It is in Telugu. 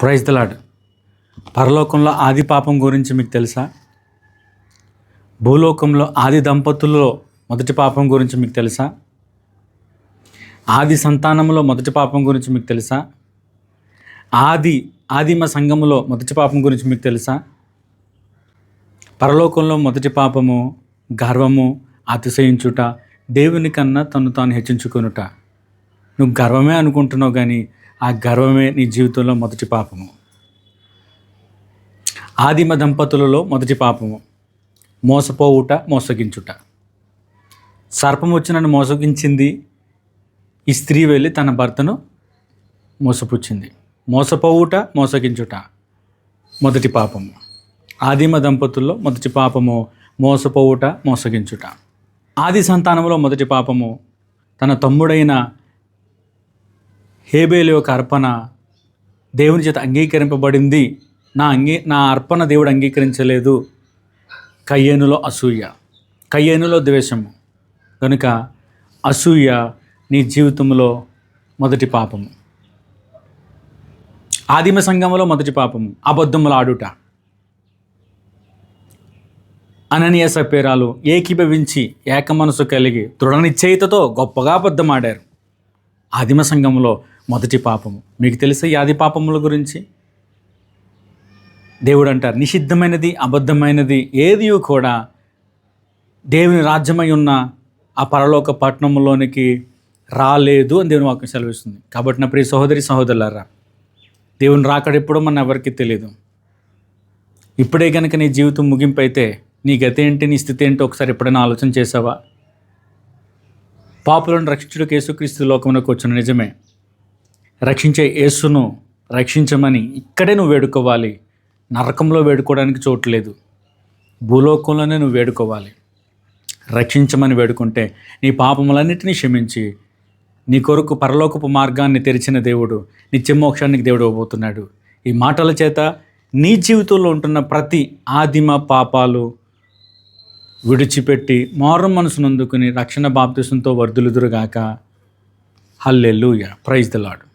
ప్రైజ్ దలాడ్ పరలోకంలో ఆది పాపం గురించి మీకు తెలుసా? భూలోకంలో ఆది దంపతుల్లో మొదటి పాపం గురించి మీకు తెలుసా? ఆది సంతానంలో మొదటి పాపం గురించి మీకు తెలుసా? ఆది ఆదిమ సంఘములో మొదటి పాపం గురించి మీకు తెలుసా? పరలోకంలో మొదటి పాపము గర్వము అతిశయించుట దేవుని కన్నా తను తాను హెచ్చించుకొనుట. నువ్వు గర్వమే అనుకుంటున్నావు కానీ ఆ గర్వమే నీ జీవితంలో మొదటి పాపము. ఆదిమ దంపతులలో మొదటి పాపము. మోసపోవుట మోసగించుట. సర్పం వచ్చి నన్ను మోసగించింది. ఈ స్త్రీ వెళ్ళి తన భర్తను మోసపుచ్చింది. మోసపోవుట మోసగించుట మొదటి పాపము. ఆదిమ దంపతుల్లో మొదటి పాపము మోసపోవుట మోసగించుట. ఆది సంతానంలో మొదటి పాపము తన తమ్ముడైన హేబేలు యొక్క అర్పణ దేవుని చేత అంగీకరింపబడింది. నా అంగీ నా అర్పణ దేవుడు అంగీకరించలేదు. కయ్యేనులో అసూయ. కయ్యేనులో ద్వేషము. కనుక అసూయ నీ జీవితంలో మొదటి పాపము. ఆదిమ సంఘములో మొదటి పాపము. అబద్ధములు ఆడుట. అననీయ సపేరాలు ఏకీభవించి ఏక మనసు కలిగి దృఢ నిశ్చయితతో గొప్పగా అబద్ధమాడారు. ఆదిమ సంఘంలో మొదటి పాపము. మీకు తెలుసా యాది పాపముల గురించి? దేవుడు అంటారు నిషిద్ధమైనది అబద్ధమైనది ఏది కూడా దేవుని రాజ్యమై ఉన్న ఆ పరలోక పట్టణంలోనికి రాలేదు అని దేవుని వాక్యం సెలవిస్తుంది. కాబట్టి నా ప్రియ సహోదరి సహోదరులారా దేవుని రాకడెప్పుడో మన ఎవరికి తెలియదు ఇప్పుడే కనుక నీ జీవితం ముగింపు అయితే నీ గతి ఏంటి నీ స్థితి ఏంటో ఒకసారి ఎప్పుడైనా ఆలోచన చేసావా? పాపులను రక్షించుడు కేసుక్రీస్తు లోకంలోకి వచ్చిన నిజమే. రక్షించే యేసును రక్షించమని ఇక్కడే నువ్వు వేడుకోవాలి. నరకంలో వేడుకోవడానికి చోటు లేదు. భూలోకంలోనే నువ్వు వేడుకోవాలి. రక్షించమని వేడుకుంటే నీ పాపములన్నిటినీ క్షమించి నీ కొరకు పరలోకపు మార్గాన్ని తెరిచిన దేవుడు నిత్యమోక్షానికి దేవుడు ఇవ్వబోతున్నాడు ఈ మాటల చేత నీ జీవితంలో ఉంటున్న ప్రతి ఆదిమ పాపాలు విడిచిపెట్టి మారు మనసునందుకుని రక్షణ బాప్తిసంతో వర్ధులుదురుగాక హల్లెల్లుయ ప్రైజ్ ద లాడ్